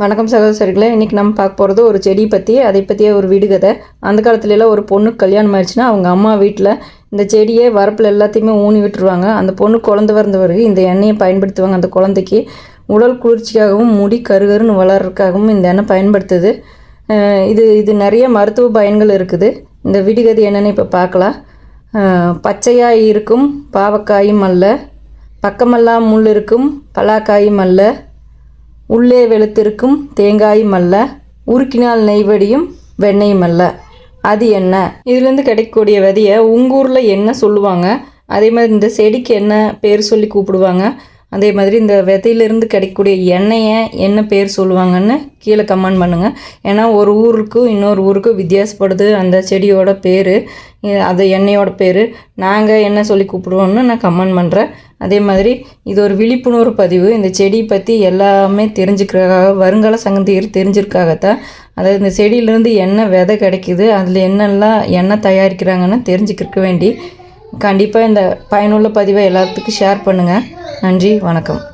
வணக்கம் சகோதரிகளே இன்றைக்கி நம்ம பார்க்க போகிறது ஒரு செடி பற்றி அதை பற்றிய ஒரு விடுகதை அந்த காலத்துலலாம் ஒரு பொண்ணுக்கு கல்யாணம் ஆயிடுச்சுன்னா அவங்க அம்மா வீட்டில் இந்த செடியே வரப்பில் எல்லாத்தையுமே ஊனி விட்டுருவாங்க. அந்த பொண்ணு குழந்த பிறந்த பிறகு இந்த எண்ணெயை பயன்படுத்துவாங்க. அந்த குழந்தைக்கு உடல் குளிர்ச்சிக்காகவும் முடி கருகருன்னு வளர்றதுக்காகவும் இந்த எண்ணெய் பயன்படுத்துது. இது இது நிறைய மருத்துவ பயன்கள் இருக்குது. இந்த விடுகதை என்னென்னு இப்போ பார்க்கலாம். பச்சையாக இருக்கும் பாவக்காயும் அல்ல. பக்கமெல்லாம் முள் இருக்கும் பலாக்காயும் அல்ல. உள்ளே வெளுத்திருக்கும் தேங்காயும் அல்ல உருக்கினால் நெய்வடியும் வெண்ணெயும் அல்ல. அது என்ன? இதுலேருந்து கிடைக்கக்கூடிய விதையை உங்கள் ஊரில் என்ன சொல்லுவாங்க? அதே மாதிரி இந்த செடிக்கு என்ன பேர் சொல்லி கூப்பிடுவாங்க? அதே மாதிரி இந்த விதையிலேருந்து கிடைக்கக்கூடிய எண்ணெயை என்ன பேர் சொல்லுவாங்கன்னு கீழே கமெண்ட் பண்ணுங்கள் ஏன்னா ஒரு ஊருக்கும் இன்னொரு ஊருக்கும் வித்தியாசப்படுது அந்த செடியோட பேர் அது எண்ணெயோட பேர். நாங்கள் என்ன சொல்லி கூப்பிடுவோம்னு நான் கமெண்ட் பண்ணுறேன் அதே மாதிரி இது ஒரு விழிப்புணர்வு பதிவு. இந்த செடி பற்றி எல்லாமே தெரிஞ்சுக்கிறக்காக வருங்கால சங்கதியர் தெரிஞ்சிருக்காகத்தான். அதாவது இந்த செடியிலேருந்து என்ன விதை கிடைக்குது அதில் என்னெல்லாம் எண்ணெய் தயாரிக்கிறாங்கன்னு தெரிஞ்சுக்கிறக்க வேண்டி கண்டிப்பாக இந்த பயனுள்ள பதிவை எல்லாத்துக்கும் ஷேர் பண்ணுங்கள் நன்றி வணக்கம்.